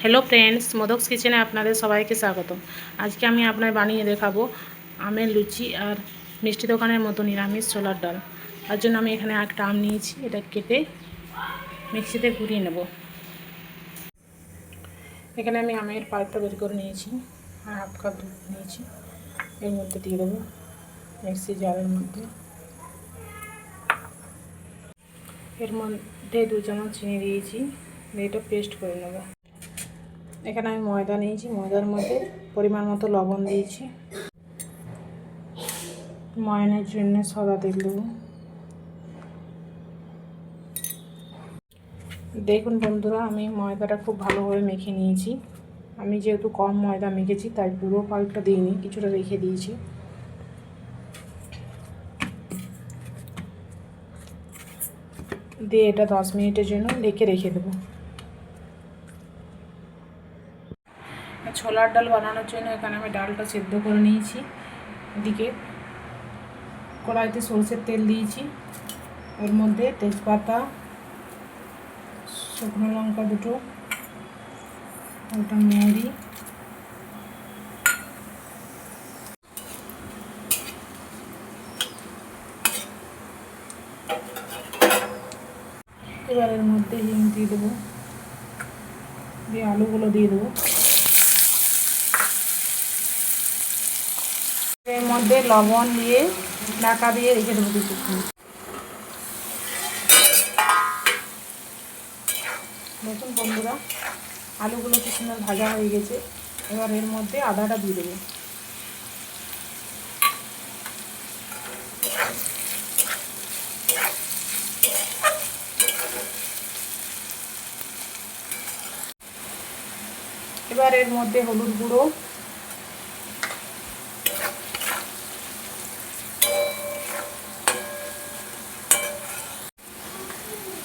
Hello friends মোদকস কিচেনে আপনাদের সবাইকে স্বাগত আজকে আমি আপনার বানিয়ে দেখাবো আমের লুচি আর মিষ্টি দোকানের মতো নিরামিষ ছোলার ডাল। তার জন্য আমি এখানে একটা আম নিয়েছি, এটা কেটে মিক্সিতে ঘুরিয়ে নেব। এখানে আমি আমের পাল্পটা বের করে নিয়েছি আর হাফ কাপ দুধ নিয়েছি, এর মধ্যে দিয়ে দেবো মিক্সি জারের মধ্যে। এর মধ্যে দু চামচ চিনি দিয়েছি, দিয়ে এটা পেস্ট করে নেব। এখানে আমি ময়দা নিয়েছি, ময়দার মধ্যে পরিমাণ মতো লবণ দিয়েছি। ময়নের জন্য সাদা তেল দেবো। দেখুন বন্ধুরা, আমি ময়দাটা খুব ভালোভাবে মেখে নিয়েছি। আমি যেহেতু কম ময়দা মেখেছি, তাই পুরো পাল্পটা দিইনি, কিছুটা রেখে দিয়েছি। দিয়ে এটা দশ মিনিটের জন্য ঢেকে রেখে দেবো। ছোলার ডাল বানানোর জন্য এখানে আমি ডালটা সেদ্ধ করে নিয়েছি। এদিকে কড়াইতে সরষের তেল দিয়েছি। এর মধ্যে তেজপাতা, শুকনো লঙ্কা দুটো ওটা মৌরি। এবার এর মধ্যে হিং দিয়ে দেবো। দিয়ে আলুগুলো দিয়ে দেবো। এর মধ্যে লবণ দিয়ে ঢাকা দিয়ে রেখে দেবো কিছুক্ষণ। নতুন বন্ধুরা, আলুগুলো কি সুন্দর ভাজা হয়ে গেছে। এবার এর মধ্যে আদাটা দিয়ে দেবো। এবার এর মধ্যে হলুদ গুঁড়ো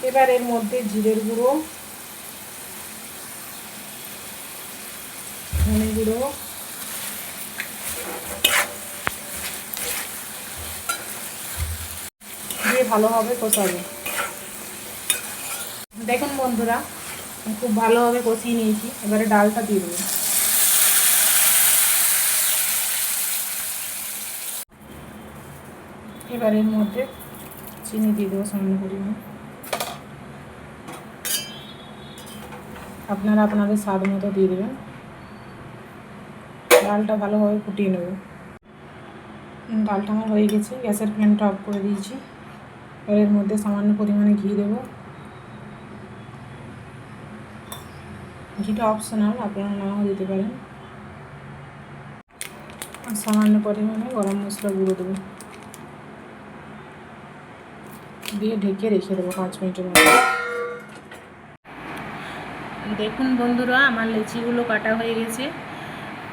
এবার এর মধ্যে জিরের গুঁড়ো, ধনে গুঁড়ো, দিয়ে ভালোভাবে কষাবো। দেখুন বন্ধুরা, খুব ভালোভাবে কষিয়ে নিয়েছি, এবারে ডালটা দিয়ে দেবো। এবার এর মধ্যে চিনি দিয়ে দেবো সামান্য পরিমাণ। আপনারা আপনাদের স্বাদ মতো দিয়ে দেবেন। ডালটা ভালোভাবে ফুটিয়ে নেব। ডালটা আমার হয়ে গেছে, গ্যাসের ফ্লেমটা অফ করে দিয়েছি। এর মধ্যে সামান্য পরিমাণে ঘি দেবো। ঘিটা অপশনাল আপনারা নাও দিতে পারেন। সামান্য পরিমাণে গরম মশলা গুঁড়ো দেবো। দিয়ে ঢেকে রেখে দেবো পাঁচ মিনিটের মতো। দেখুন বন্ধুরা, আমার লেচিগুলো কাটা হয়ে গেছে।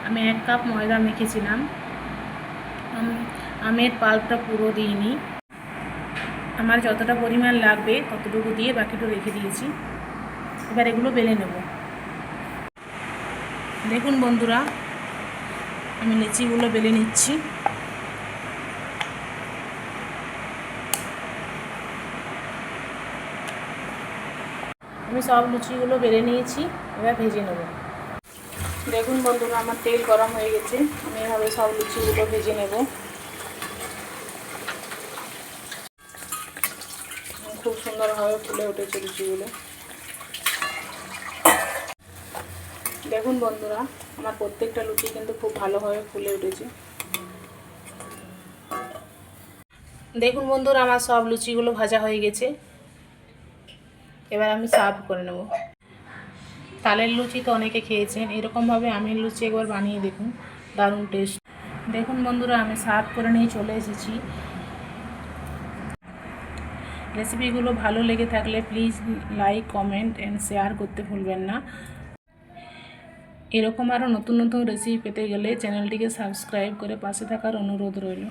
আমি এক কাপ ময়দা মেখেছিলাম। আমি, আমের পাল্পটা পুরো দিইনি। আমার যতটা পরিমাণ লাগবে ততটুকু দিয়ে বাকিটা রেখে দিয়েছি। এবার এগুলো বেলে নেব। দেখুন বন্ধুরা, আমি লেচিগুলো বেলে নিচ্ছি। আমি সব লুচিগুলো বেড়ে নিয়েছি, এবার ভেজে নেব। দেখুন বন্ধুরা, আমার তেল গরম হয়ে গেছে, আমি এভাবে সব লুচিগুলো ভেজে নেব। খুব সুন্দরভাবে ফুলে উঠেছে লুচিগুলো। দেখুন বন্ধুরা, আমার প্রত্যেকটা লুচি কিন্তু খুব ভালোভাবে ফুলে উঠেছে। দেখুন বন্ধুরা, আমার সব লুচিগুলো ভাজা হয়ে গেছে। এবার আমি সার্ভ করে নেব। তালের লুচি তো অনেকে খেয়েছেন, এরকমভাবে আমের লুচি একবার বানিয়ে দেখুন, দারুণ টেস্ট দেখুন বন্ধুরা, আমি সার্ভ করে নিয়ে চলে এসেছি। রেসিপিগুলো ভালো লেগে থাকলে please like, comment and share করতে ভুলবেন না। এরকম আরও নতুন নতুন রেসিপি পেতে গেলে চ্যানেলটিকে সাবস্ক্রাইব করে পাশে থাকার অনুরোধ রইল।